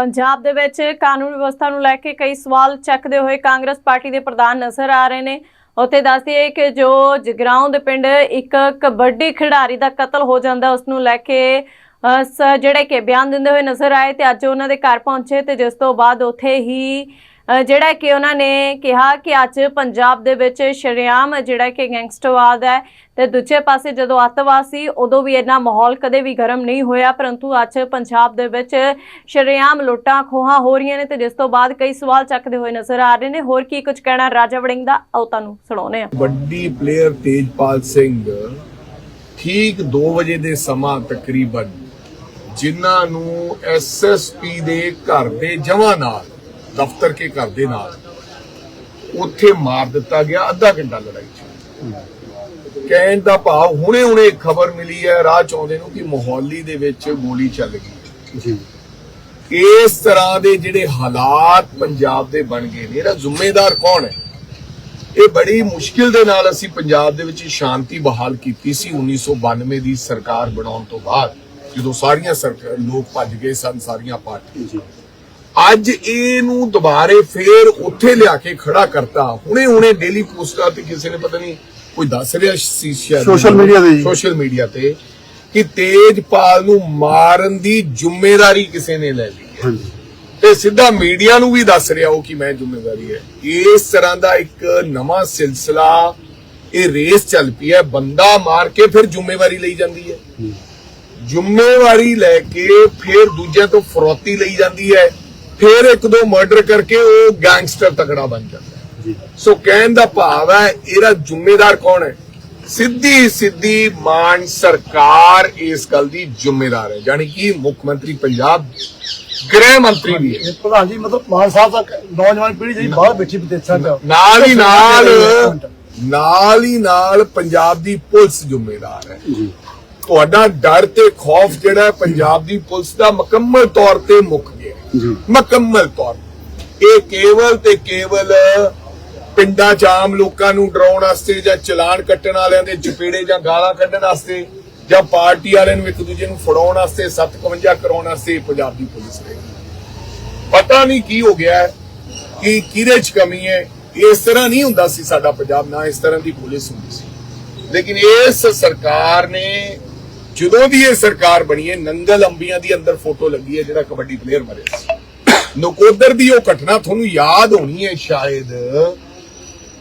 ਪੰਜਾਬ ਦੇ ਵਿੱਚ ਕਾਨੂੰਨ ਵਿਵਸਥਾ ਨੂੰ ਲੈ ਕੇ ਕਈ ਸਵਾਲ ਚੱਕਦੇ ਹੋਏ ਕਾਂਗਰਸ ਪਾਰਟੀ ਦੇ ਪ੍ਰਧਾਨ ਨਜ਼ਰ ਆ ਰਹੇ ਨੇ। ਉੱਥੇ ਦੱਸਦੀਏ ਕਿ ਜੋ ਜਗਰਾਉਂ ਦੇ ਪਿੰਡ ਇੱਕ ਕਬੱਡੀ ਖਿਡਾਰੀ ਦਾ ਕਤਲ ਹੋ ਜਾਂਦਾ, ਉਸ ਨੂੰ ਲੈ ਕੇ ਸ- ਜਿਹੜੇ ਕਿ ਬਿਆਨ ਦਿੰਦੇ ਹੋਏ ਨਜ਼ਰ ਆਏ ਤੇ ਅੱਜ ਉਹਨਾਂ ਦੇ ਘਰ ਪਹੁੰਚੇ ਤੇ ਜਿਸ ਤੋਂ ਬਾਅਦ ਉੱਥੇ ਹੀ ਜਿਹੜਾ ਕਿ ਉਹਨਾਂ ਨੇ ਕਿਹਾ ਕਿ ਅੱਜ ਪੰਜਾਬ ਦੇ ਵਿੱਚ ਸ਼ਰੇਆਮ ਜਿਹੜਾ ਕਿ ਗੈਂਗਸਟਰਵਾਦ ਹੈ ਤੇ ਦੂਜੇ ਪਾਸੇ ਜਦੋਂ ਅੱਤਵਾਦ ਸੀ, ਉਦੋਂ ਵੀ ਇੰਨਾ ਮਾਹੌਲ ਕਦੇ ਵੀ ਗਰਮ ਨਹੀਂ ਹੋਇਆ, ਪਰੰਤੂ ਅੱਜ ਪੰਜਾਬ ਦੇ ਵਿੱਚ ਸ਼ਰੇਆਮ ਲੁੱਟਾਂ ਖੋਹਾਂ ਹੋ ਰਹੀਆਂ ਨੇ ਤੇ ਜਿਸ ਤੋਂ ਬਾਅਦ ਕਈ ਸਵਾਲ ਚੱਕਦੇ ਹੋਏ ਨਜ਼ਰ ਆ ਰਹੇ ਨੇ। ਹੋਰ ਕੀ ਕੁਝ ਕਹਿਣਾ ਰਾਜਾ ਵੜਿੰਗ ਦਾ? ਆਓ ਤੁਹਾਨੂੰ ਸੁਣਾਉਂਦੇ ਹਾਂ। ਵੱਡੀ ਪਲੇਅਰ ਤੇਜਪਾਲ ਸਿੰਘ ਠੀਕ 2 ਵਜੇ ਦੇ ਸਮਾਂ ਤਕਰੀਬਨ ਜਿਨ੍ਹਾਂ ਨੂੰ ਐਸਐਸਪੀ ਦੇ ਘਰ ਦੇ ਜਵਾਂ ਨਾਲ ਦਫ਼ਤਰ ਕੇ ਘਰ ਦੇ ਨਾਲ। ਉੱਥੇ ਮਾਰ ਦਿੱਤਾ ਗਿਆ ਅੱਧਾ ਘੰਟਾ ਲੜਾਈ ਚ। ਕਹਿਣ ਦਾ ਭਾਵ ਹੁਣੇ ਹੁਣੇ ਖਬਰ ਮਿਲੀ ਹੈ ਰਾਹ ਚ ਆਉਂਦੇ ਨੂੰ ਕਿ ਮੋਹਾਲੀ ਦੇ ਵਿੱਚ ਗੋਲੀ ਚੱਲ ਗਈ। ਜੀ। ਇਸ ਤਰ੍ਹਾਂ ਦੇ ਜਿਹੜੇ ਹਾਲਾਤ ਪੰਜਾਬ ਦੇ ਬਣ ਗਏ ਨੇ ਇਹਦਾ ਜ਼ਿੰਮੇਦਾਰ ਕੌਣ ਹੈ? ਇਹ ਬੜੀ ਮੁਸ਼ਕਿਲ ਦੇ ਨਾਲ ਅਸੀਂ ਪੰਜਾਬ ਦੇ ਵਿੱਚ ਸ਼ਾਂਤੀ ਬਹਾਲ ਕੀਤੀ ਸੀ 1992 ਦੀ ਸਰਕਾਰ ਬਣਾਉਣ ਤੋਂ ਬਾਅਦ ਜਦੋਂ ਸਾਰੀਆਂ ਲੋਕ ਭੱਜ ਗਏ ਸਨ ਸਾਰੀਆਂ ਪਾਰਟੀਆਂ। ਜੀ। ਅੱਜ ਇਹਨੂੰ ਦੁਬਾਰੇ ਫੇਰ ਉੱਥੇ ਲਿਆ ਕੇ ਖੜਾ ਕਰਤਾ। ਹੁਣੇ ਹੁਣੇ ਡੇਲੀ ਪੋਸਟਾਂ ਤੇ ਕਿਸੇ ਨੇ ਪਤਾ ਨਹੀਂ ਕੋਈ ਦੱਸ ਰਿਹਾ ਸੀ ਸ਼ਾਇਦ। Social media ਤੇ। ਸੋਸ਼ਲ ਮੀਡੀਆ ਤੇ ਕਿ ਤੇਜਪਾਲ ਨੂੰ ਮਾਰਨ ਦੀ ਜ਼ਿੰਮੇਵਾਰੀ ਕਿਸੇ ਨੇ ਲੈ ਲਈ ਹੈ। ਤੇ ਸਿੱਧਾ ਮੀਡੀਆ ਨੂੰ ਵੀ ਦੱਸ ਰਿਹਾ ਉਹ ਕਿ ਮੈਂ ਜ਼ਿੰਮੇਵਾਰੀ ਹੈ। ਇਸ ਤਰ੍ਹਾਂ ਦਾ ਇੱਕ ਨਵਾਂ ਸਿਲਸਿਲਾ ਇਹ ਰੇਸ ਚੱਲ ਪਈ ਹੈ। ਬੰਦਾ ਮਾਰ ਕੇ ਫਿਰ ਜ਼ਿੰਮੇਵਾਰੀ ਲਈ ਜਾਂਦੀ ਹੈ। ਜ਼ਿੰਮੇਵਾਰੀ ਲੈ ਕੇ ਫਿਰ ਦੂਜਿਆਂ ਤੋਂ ਫਰੋਤੀ ਲਈ ਜਾਂਦੀ ਹੈ। ਫਿਰ ਇੱਕ ਦੋ ਮਰਡਰ ਕਰਕੇ ਉਹ ਗੈਂਗਸਟਰ ਤਕੜਾ ਬਣ ਜਾਂਦਾ ਸੋ ਕਹਿਣ ਦਾ ਭਾਵ ਹੈ ਇਹਦਾ ਜ਼ਿੰਮੇਦਾਰ ਕੌਣ ਹੈ? ਸਿੱਧੀ ਸਿੱਧੀ ਮਾਨ ਸਰਕਾਰ ਇਸ ਗੱਲ ਦੀ ਜ਼ਿੰਮੇਦਾਰ ਹੈ। ਯਾਨੀ ਕਿ ਮੁੱਖ ਮੰਤਰੀ ਪੰਜਾਬ ਗ੍ਰਹਿ ਮੰਤਰੀ ਵੀ ਹੈ। ਪ੍ਰਧਾਨ ਜੀ ਮਤਲਬ ਮਾਨ ਸਾਹਿਬ ਤੱਕ ਨੌਜਵਾਨ ਪੀੜ੍ਹੀ ਜਿਹੜੀ ਬਾਹਰ ਬੈਠੀ ਵਿਦੇਸ਼ਾਂ 'ਚ। ਨਾਲ ਹੀ ਨਾਲ ਨਾਲ ਹੀ ਨਾਲ ਪੰਜਾਬ ਦੀ ਪੁਲਿਸ ਜ਼ਿੰਮੇਦਾਰ ਹੈ। ਤੁਹਾਡਾ ਡਰ ਤੇ ਖੌਫ ਜਿਹੜਾ ਪੰਜਾਬ ਦੀ ਪੁਲਿਸ ਦਾ ਮੁਕੰਮਲ ਤੌਰ ਤੇ ਮੁੱਕ ਗਿਆ ਮੁਕੰਮਲ ਤੌਰ ਤੇ। ਇਹ ਕੇਵਲ ਤੇ ਕੇਵਲ ਪਿੰਡਾਂ 'ਚ ਆਮ ਲੋਕਾਂ ਨੂੰ ਡਰਾਉਣ ਵਾਸਤੇ ਜਾਂ ਚਲਾਨ ਕੱਟਣ ਵਾਲਿਆਂ ਦੇ ਚਪੇੜੇ ਜਾਂ ਗਾਲਾਂ ਕੱਢਣ ਵਾਸਤੇ ਜਾਂ ਪਾਰਟੀ ਵਾਲਿਆਂ ਨੂੰ ਇੱਕ ਦੂਜੇ ਨੂੰ ਫੜਾਉਣ ਵਾਸਤੇ 751 ਕਰਾਉਣ ਵਾਸਤੇ ਪੰਜਾਬ ਦੀ ਪੁਲਿਸ ਰਹੀ ਪਤਾ ਨਹੀਂ ਕੀ ਹੋ ਗਿਆ, ਕਿ ਕਿਹਦੇ 'ਚ ਕਮੀ ਹੈ, ਇਸ ਤਰ੍ਹਾਂ ਨਹੀਂ ਹੁੰਦਾ ਸੀ ਸਾਡਾ ਪੰਜਾਬ, ਨਾ ਇਸ ਤਰ੍ਹਾਂ ਦੀ ਪੁਲਿਸ ਹੁੰਦੀ ਸੀ। ਲੇਕਿਨ ਇਸ ਸਰਕਾਰ ਨੇ ਜਦੋਂ ਦੀ ਇਹ ਸਰਕਾਰ ਬਣੀ ਹੈ ਨੰਗਲ ਅੰਬੀਆਂ ਦੀ ਅੰਦਰ ਫੋਟੋ ਲੱਗੀ ਹੈ ਜਿਹੜਾ ਕਬੱਡੀ ਪਲੇਅਰ ਮਰਿਆ ਸੀ। ਨਕੋਦਰ ਦੀ ਉਹ ਘਟਨਾ ਤੁਹਾਨੂੰ ਯਾਦ ਹੋਣੀ ਹੈ ਸ਼ਾਇਦ।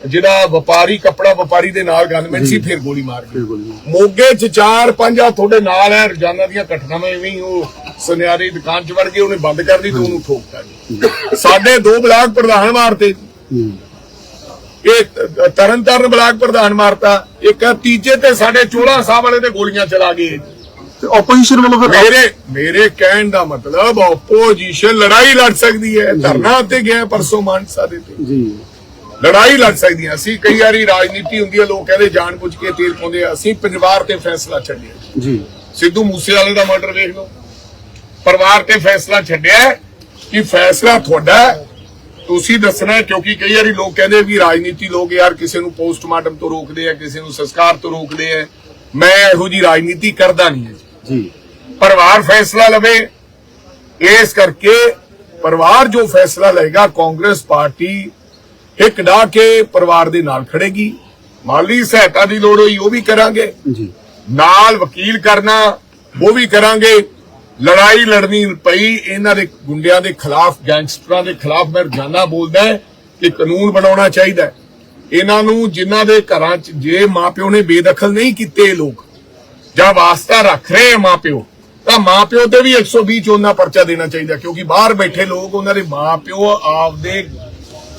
ਜਿਹੜਾ ਵਪਾਰੀ ਕੱਪੜਾ ਵਪਾਰੀ ਦੇ ਨਾਲ ਗਨਮੈਨ ਸੀ ਫਿਰ ਗੋਲੀ ਮਾਰ ਗਈ। ਜੀ ਮੋਗੇ ਚ ਚਾਰ ਪੰਜ ਆ ਤੁਹਾਡੇ ਨਾਲ ਹੈ ਰੋਜ਼ਾਨਾ ਦੀਆਂ ਘਟਨਾਵਾਂ ਐਵੇਂ ਹੀ ਉਹ ਸੁਨਿਆਰੀ ਦੁਕਾਨ ਚ ਵੜ ਕੇ ਉਹਨੇ ਬੰਦ ਕਰ ਦਿੱਤੀ ਤੇ ਉਹਨੂੰ ਠੋਕਤਾ ਸਾਡੇ ਦੋ ਬਲਾਕ ਪ੍ਰਧਾਨ ਮਾਰਤੇ ਇਹ ਤ- ਤਰਨ ਤਾਰਨ ਬਲਾਕ ਪ੍ਰਧਾਨ ਮਾਰਤਾ ਇੱਕ ਤੀਜੇ ਤੇ ਸਾਡੇ ਚੋਲਾ ਸਾਹਿਬ ਵਾਲੇ ਤੇ ਗੋਲੀਆਂ ਚਲਾ ਗਏ। ਤੇ ਆਪੋਜੀਸ਼ਨ ਵੱਲੋਂ ਫਿਰ ਮੇਰੇ ਮੇਰੇ ਕਹਿਣ ਦਾ ਮਤਲਬ ਆਪੋਜੀਸ਼ਨ ਲੜਾਈ ਲੜ ਸਕਦੀ ਹੈ। ਧਰਨਾ ਉੱਤੇ ਗਿਆ ਪਰਸੋਂ ਮਾਨਸਾ ਦੇ ਤੇ। ਜੀ। ਲੜਾਈ ਲੜ ਸਕਦੀਆਂ। ਅਸੀਂ ਕਈ ਵਾਰੀ ਰਾਜਨੀਤੀ ਹੁੰਦੀ ਹੈ ਲੋਕ ਕਹਿੰਦੇ ਜਾਣਬੁੱਝ ਕੇ ਤੇਲ ਪਾਉਂਦੇ ਆ। ਅਸੀਂ ਪਰਿਵਾਰ ਤੇ ਫੈਸਲਾ ਛੱਡਿਆ। ਜੀ। ਸਿੱਧੂ ਮੂਸੇਵਾਲੇ ਦਾ ਮਰਡਰ ਵੇਖ ਲਓ। ਪਰਿਵਾਰ ਤੇ ਫੈਸਲਾ ਛੱਡਿਆ ਹੈ ਕਿ ਫੈਸਲਾ ਤੁਹਾਡਾ ਹੈ। ਤੁਸੀਂ ਦੱਸਣਾ ਕਿਉਂਕਿ ਕਈ ਵਾਰੀ ਲੋਕ ਕਹਿੰਦੇ ਵੀ ਰਾਜਨੀਤੀ ਲੋਕ ਯਾਰ ਕਿਸੇ ਨੂੰ ਪੋਸਟਮਾਰਟਮ ਤੋਂ ਰੋਕਦੇ ਆ ਕਿਸੇ ਨੂੰ ਸੰਸਕਾਰ ਤੋਂ ਰੋਕਦੇ ਆ। ਮੈਂ ਇਹੋ ਜੀ ਰਾਜਨੀਤੀ ਕਰਦਾ ਨਹੀਂ ਜੀ। ਜੀ। ਪਰਿਵਾਰ ਫੈਸਲਾ ਲਵੇ ਇਸ ਕਰਕੇ ਪਰਿਵਾਰ ਜੋ ਫੈਸਲਾ ਲਏਗਾ ਕਾਂਗਰਸ ਪਾਰਟੀ ਇੱਕ ਡਾ ਕੇ ਪਰਿਵਾਰ ਦੇ ਨਾਲ ਖੜੇਗੀ। ਮਾਲੀ ਸਹਾਇਤਾ ਦੀ ਲੋੜ ਹੋਈ ਉਹ ਵੀ ਕਰਾਂਗੇ। ਜੀ। ਨਾਲ ਵਕੀਲ ਕਰਨਾ ਉਹ ਵੀ ਕਰਾਂਗੇ। ਲੜਾਈ ਲੜਨੀ ਪਈ ਇਹਨਾਂ ਦੇ ਗੁੰਡਿਆਂ ਦੇ ਖਿਲਾਫ ਗੈਂਗਸਟਰਾਂ ਦੇ ਖਿਲਾਫ ਮੈਂ ਰੋਜ਼ਾਨਾ ਬੋਲਦਾ ਕਿ ਕਾਨੂੰਨ ਬਣਾਉਣਾ ਚਾਹੀਦਾ ਹੈ। ਇਹਨਾਂ ਨੂੰ ਜਿਨ੍ਹਾਂ ਦੇ ਘਰਾਂ 'ਚ ਜੇ ਮਾਪਿਓ ਨੇ ਬੇਦਖਲ ਨਹੀਂ ਕੀਤੇ ਲੋਕ ਜਾਂ ਵਾਸਤਾ ਰੱਖ ਰਹੇ ਮਾਪਿਓ ਤਾਂ ਮਾਪਿਓ ਤੇ ਵੀ 120 ਚੋਨਾ ਪਰਚਾ ਦੇਣਾ ਚਾਹੀਦਾ ਕਿਉਂਕਿ ਬਾਹਰ ਬੈਠੇ ਲੋਕ ਉਹਨਾਂ ਦੇ ਮਾਪਿਓ ਆਪਦੇ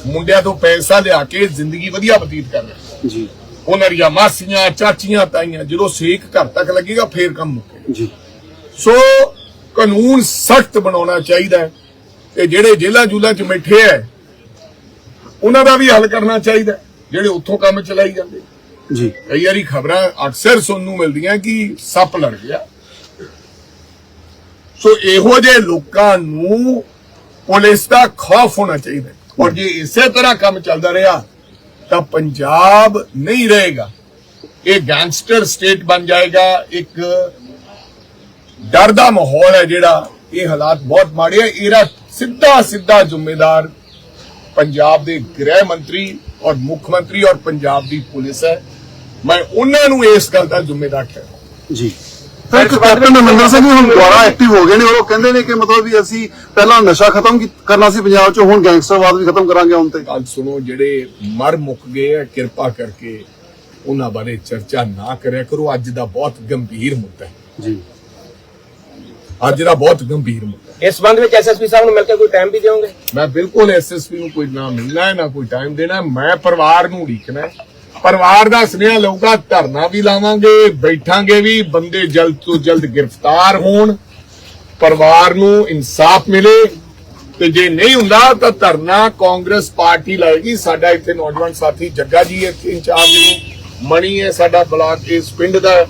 ਮੁੰਡਿਆਂ ਤੋਂ ਪੈਸਾ ਲਿਆ ਕੇ ਜ਼ਿੰਦਗੀ ਵਧੀਆ ਬਤੀਤ ਕਰ ਰਹੇ ਜੀ। ਉਹਨਾਂ ਦੀਆਂ ਮਾਸੀਆਂ ਚਾਚੀਆਂ ਤਾਈਆਂ ਜਦੋਂ ਸੇਕ ਘਰ ਤੱਕ ਲੱਗੇਗਾ ਫੇਰ ਕੰਮ ਮੁੱਕੇ ਜੀ। ਸੋ ਕਾਨੂੰਨ ਸਖਤ ਬਣਾਉਣਾ ਚਾਹੀਦਾ ਹੈ ਤੇ ਜਿਹੜੇ ਜੇਲ੍ਹਾਂ ਜੂਲਾਂ 'ਚ ਬੈਠੇ ਐ ਉਹਨਾਂ ਦਾ ਵੀ ਹੱਲ ਕਰਨਾ ਚਾਹੀਦਾ ਜਿਹੜੇ ਉੱਥੋਂ ਕੰਮ ਚਲਾਈ ਜਾਂਦੇ ਜੀ। ਕਈ ਵਾਰੀ ਖਬਰਾਂ ਅਕਸਰ ਸੁਣਨ ਨੂੰ ਮਿਲਦੀਆਂ ਕਿ ਸੱਪ ਲੜ ਗਿਆ। ਸੋ ਇਹੋ ਜਿਹੇ ਲੋਕਾਂ ਨੂੰ ਪੁਲਿਸ ਦਾ ਖੌਫ ਹੋਣਾ ਚਾਹੀਦਾ। ਔਰ ਜੇ ਇਸੇ ਤਰ੍ਹਾਂ ਕੰਮ ਚੱਲਦਾ ਰਿਹਾ ਤਾਂ ਪੰਜਾਬ ਨਹੀਂ ਰਹੇਗਾ। ਇਹ ਗੈਂਗਸਟਰ ਸਟੇਟ ਬਣ ਜਾਏਗਾ ਇੱਕ ਡਰ ਦਾ ਮਾਹੌਲ ਹੈ ਜਿਹੜਾ ਇਹ ਹਾਲਾਤ ਬਹੁਤ ਮਾੜੇ ਆ। ਇਹਦਾ ਸਿੱਧਾ ਸਿੱਧਾ ਜ਼ਿੰਮੇਦਾਰ ਪੰਜਾਬ ਦੇ ਗ੍ਰਹਿ ਮੰਤਰੀ ਔਰ ਮੁੱਖ ਮੰਤਰੀ ਔਰ ਪੰਜਾਬ ਦੀ ਪੁਲਿਸ ਹੈ। ਮੈਂ ਉਹਨਾਂ ਨੂੰ ਇਸ ਗੱਲ ਦਾ ਜ਼ਿੰਮੇਦਾਰ ਠਹਿਰਾਉਂਦਾ ਜੀ। ਫਿਰ ਇੱਕ ਕੈਪਟਨ ਅਮਰਿੰਦਰ ਸਿੰਘ ਜੀ ਹੁਣ ਦੁਬਾਰਾ ਐਕਟਿਵ ਹੋ ਗਏ ਨੇ ਉਹ ਕਹਿੰਦੇ ਨੇ ਕਿ ਮਤਲਬ ਵੀ ਅਸੀਂ ਪਹਿਲਾਂ ਨਸ਼ਾ ਖਤਮ ਕਰਨਾ ਸੀ ਪੰਜਾਬ 'ਚ ਹੁਣ ਗੈਂਗਸਟਰਵਾਦ ਵੀ ਖਤਮ ਕਰਾਂਗੇ ਹੁਣ ਤੇ। ਗੱਲ ਸੁਣੋ ਜਿਹੜੇ ਮਰ ਮੁੱਕ ਗਏ ਆ ਕਿਰਪਾ ਕਰਕੇ ਉਹਨਾਂ ਬਾਰੇ ਚਰਚਾ ਨਾ ਕਰਿਆ ਕਰੋ। ਅੱਜ ਦਾ ਬਹੁਤ ਗੰਭੀਰ ਮੁੱਦਾ ਹੈ। ਜੀ। ਅੱਜ ਦਾ ਬਹੁਤ ਗੰਭੀਰ ਮੁੱਦਾ ਇਸ ਸੰਬੰਧ ਵਿੱਚ ਐਸਐਸਪੀ ਸਾਹਿਬ ਨੂੰ ਮਿਲ ਕੇ ਕੋਈ ਟਾਈਮ ਵੀ ਦਿਓਗੇ? ਮੈਂ ਬਿਲਕੁਲ ਐਸਐਸਪੀ ਨੂੰ ਕੋਈ ਨਾ ਮਿਲਣਾ ਹੈ ਨਾ ਕੋਈ ਟਾਈਮ ਦੇਣਾ। ਮੈਂ ਪਰਿਵਾਰ ਨੂੰ ਉਡੀਕਣਾ ਹੈ। ਪਰਿਵਾਰ ਦਾ ਸੁਨੇਹਾ ਲਊਗਾ ਧਰਨਾ ਵੀ ਲਾਵਾਂਗੇ ਬੈਠਾਂਗੇ ਵੀ ਬੰਦੇ ਜਲਦ ਤੋਂ ਜਲਦ ਗ੍ਰਿਫਤਾਰ ਹੋਣ। ਪਰਿਵਾਰ ਨੂੰ ਇਨਸਾਫ ਮਿਲੇ। ਤੇ ਜੇ ਨਹੀਂ ਹੁੰਦਾ ਤਾਂ ਧਰਨਾ ਕਾਂਗਰਸ ਪਾਰਟੀ ਲਾਏਗੀ। ਸਾਡਾ ਇੱਥੇ ਨੌਜਵਾਨ ਸਾਥੀ ਜੱਗਾ ਜੀ ਇੱਥੇ ਇੰਚਾਰਜ ਨੇ। ਮਣੀ ਹੈ ਸਾਡਾ ਬਲਾਕ ਇਸ ਪਿੰਡ ਦਾ।